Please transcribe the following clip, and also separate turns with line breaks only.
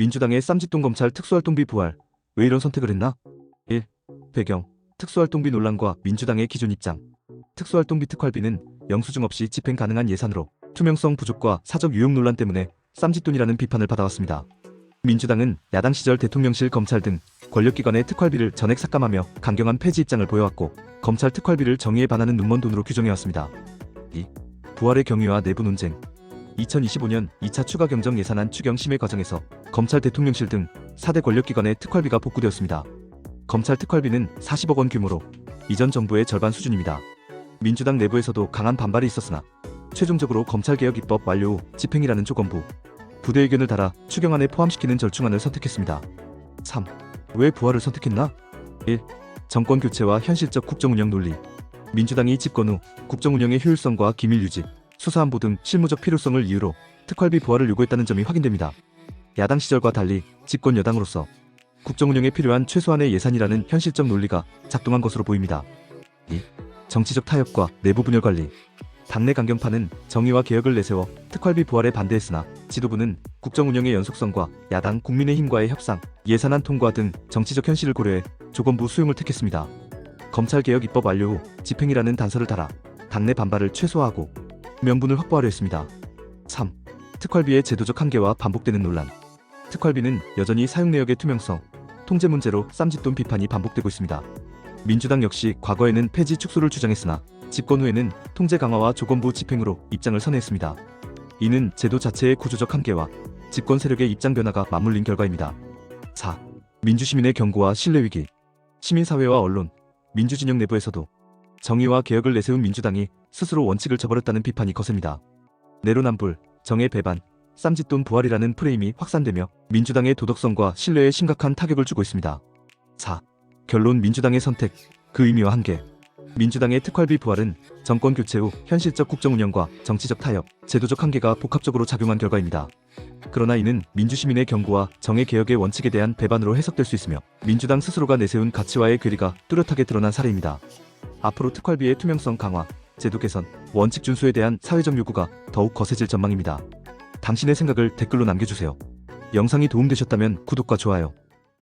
민주당의 쌈짓돈 검찰 특수활동비 부활. 왜 이런 선택을 했나? 1. 배경. 특수활동비 논란과 민주당의 기존 입장. 특수활동비 특활비는 영수증 없이 집행 가능한 예산으로 투명성 부족과 사적 유용 논란 때문에 쌈짓돈이라는 비판을 받아왔습니다. 민주당은 야당 시절 대통령실 검찰 등 권력기관의 특활비를 전액 삭감하며 강경한 폐지 입장을 보여왔고 검찰 특활비를 정의에 반하는 눈먼 돈으로 규정해왔습니다. 2. 부활의 경위와 내부 논쟁 2025년 2차 추가 경정 예산안 추경 심의 과정에서 검찰 대통령실 등 4대 권력기관의 특활비가 복구되었습니다. 검찰 특활비는 40억 원 규모로 이전 정부의 절반 수준입니다. 민주당 내부에서도 강한 반발이 있었으나 최종적으로 검찰개혁 입법 완료 후 집행이라는 조건부 부대 의견을 달아 추경안에 포함시키는 절충안을 선택했습니다. 3. 왜 부활을 선택했나? 1. 정권 교체와 현실적 국정 운영 논리 민주당이 집권 후 국정 운영의 효율성과 기밀 유지, 수사안보 등 실무적 필요성을 이유로 특활비 부활을 요구했다는 점이 확인됩니다. 야당 시절과 달리 집권 여당으로서 국정 운영에 필요한 최소한의 예산이라는 현실적 논리가 작동한 것으로 보입니다. 2. 정치적 타협과 내부 분열 관리 당내 강경파는 정의와 개혁을 내세워 특활비 부활에 반대했으나 지도부는 국정 운영의 연속성과 야당 국민의힘과의 협상, 예산안 통과 등 정치적 현실을 고려해 조건부 수용을 택했습니다. 검찰개혁 입법 완료 후 집행이라는 단서를 달아 당내 반발을 최소화하고 명분을 확보하려 했습니다. 3. 특활비의 제도적 한계와 반복되는 논란 특활비는 여전히 사용 내역의 투명성, 통제 문제로 쌈짓돈 비판이 반복되고 있습니다. 민주당 역시 과거에는 폐지 축소를 주장했으나 집권 후에는 통제 강화와 조건부 집행으로 입장을 선회했습니다. 이는 제도 자체의 구조적 한계와 집권 세력의 입장 변화가 맞물린 결과입니다. 4. 민주시민의 경고와 신뢰 위기. 시민사회와 언론, 민주진영 내부에서도 정의와 개혁을 내세운 민주당이 스스로 원칙을 저버렸다는 비판이 거셉니다. 내로남불, 정의 배반, 쌈짓돈 부활이라는 프레임이 확산되며 민주당의 도덕성과 신뢰에 심각한 타격을 주고 있습니다. 4. 결론 민주당의 선택, 그 의미와 한계. 민주당의 특활비 부활은 정권 교체 후 현실적 국정 운영과 정치적 타협, 제도적 한계가 복합적으로 작용한 결과입니다. 그러나 이는 민주시민의 경고와 정의 개혁의 원칙에 대한 배반으로 해석될 수 있으며 민주당 스스로가 내세운 가치와의 괴리가 뚜렷하게 드러난 사례입니다. 앞으로 특활비의 투명성 강화, 제도 개선, 원칙 준수에 대한 사회적 요구가 더욱 거세질 전망입니다. 당신의 생각을 댓글로 남겨주세요. 영상이 도움되셨다면 구독과 좋아요,